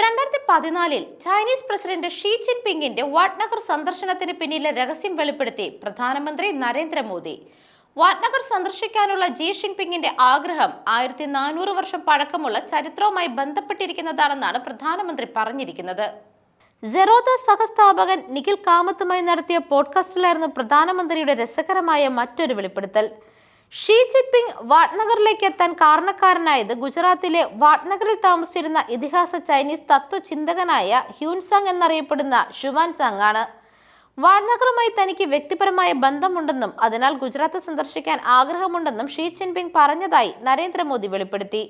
രണ്ടായിരത്തി പതിനാലിൽ Chinese president Xi ജിൻ പിങ്ങിന്റെ വാട്ട്നഗർ സന്ദർശനത്തിന് പിന്നിലെ രഹസ്യം വെളിപ്പെടുത്തി പ്രധാനമന്ത്രി നരേന്ദ്രമോദി. വാട്ട്നഗർ സന്ദർശിക്കാനുള്ള ജി ഷിൻപിങ്ങിന്റെ ആഗ്രഹം ആയിരത്തി നാനൂറ് വർഷം പഴക്കമുള്ള ചരിത്രവുമായി ബന്ധപ്പെട്ടിരിക്കുന്നതാണെന്നാണ് പ്രധാനമന്ത്രി പറഞ്ഞിരിക്കുന്നത്. സെറോദ സഹസ്ഥാപകൻ നിഖിൽ കാമത്തുമായി നടത്തിയ പോഡ്കാസ്റ്റിലായിരുന്നു പ്രധാനമന്ത്രിയുടെ രസകരമായ മറ്റൊരു വെളിപ്പെടുത്തൽ. ഷീ ജിൻപിങ് വാട്നഗറിലേക്ക് എത്താൻ കാരണക്കാരനായത് ഗുജറാത്തിലെ വാട്നഗറിൽ താമസിച്ചിരുന്ന ഇതിഹാസ ചൈനീസ് തത്വചിന്തകനായ ഹ്യൂൻസാങ് എന്നറിയപ്പെടുന്ന ഷുവാൻ സാങ് ആണ്. വാട്നഗറുമായി തനിക്ക് വ്യക്തിപരമായ ബന്ധമുണ്ടെന്നും അതിനാൽ ഗുജറാത്ത് സന്ദർശിക്കാൻ ആഗ്രഹമുണ്ടെന്നും ഷീ ജിൻപിങ് പറഞ്ഞതായി നരേന്ദ്രമോദി വെളിപ്പെടുത്തി.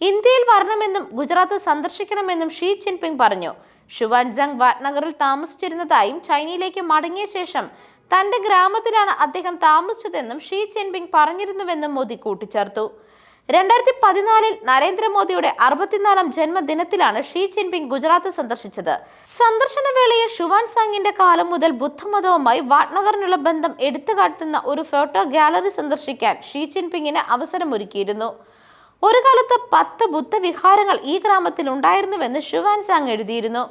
ഇന്ത്യയിൽ വരണമെന്നും ഗുജറാത്ത് സന്ദർശിക്കണമെന്നും ഷീ ജിൻപിങ് പറഞ്ഞു. ഷുവാൻസങ് വാട്നഗറിൽ താമസിച്ചിരുന്നതായും ചൈനയിലേക്ക് മടങ്ങിയ ശേഷം തന്റെ ഗ്രാമത്തിലാണ് അദ്ദേഹം താമസിച്ചതെന്നും ഷീ ചെൻപിങ് പറഞ്ഞിരുന്നുവെന്നും മോദി കൂട്ടിച്ചേർത്തു. രണ്ടായിരത്തി പതിനാലിൽ നരേന്ദ്രമോദിയുടെ അറുപത്തിനാലാം ജന്മദിനത്തിലാണ് ഷീ ജിൻപിങ് ഗുജറാത്ത് സന്ദർശിച്ചത്. സന്ദർശന വേളയിൽ ഷുവാൻ സാങ്ങിന്റെ കാലം മുതൽ ബുദ്ധമതവുമായി വാട്നഗറിനുള്ള ബന്ധം എടുത്തുകാട്ടുന്ന ഒരു ഫോട്ടോ ഗാലറി സന്ദർശിക്കാൻ ഷീ ജിൻപിങ്ങിന് അവസരമൊരുക്കിയിരുന്നു. ഒരു കാലത്ത് പത്ത് ബുദ്ധവിഹാരങ്ങൾ ഈ ഗ്രാമത്തിൽ ഉണ്ടായിരുന്നുവെന്ന് ഷുവാൻ സാങ് എഴുതിയിരുന്നു.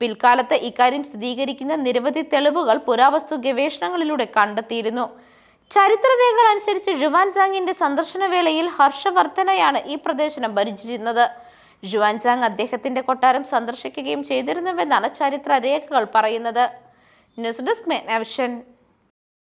പിൽക്കാലത്ത് ഇക്കാര്യം സ്ഥിരീകരിക്കുന്ന നിരവധി തെളിവുകൾ പുരാവസ്തു ഗവേഷണങ്ങളിലൂടെ കണ്ടെത്തിയിരുന്നു. ചരിത്രരേഖകൾ അനുസരിച്ച് ജുവാൻ സാങ്ങിന്റെ സന്ദർശന വേളയിൽ ഹർഷവർദ്ധനയാണ് ഈ പ്രദേശം ഭരിച്ചിരുന്നത്. ജുവാൻ സാങ് അദ്ദേഹത്തിന്റെ കൊട്ടാരം സന്ദർശിക്കുകയും ചെയ്തിരുന്നുവെന്നാണ് ചരിത്ര രേഖകൾ പറയുന്നത്. News desk മെനാവിഷൻ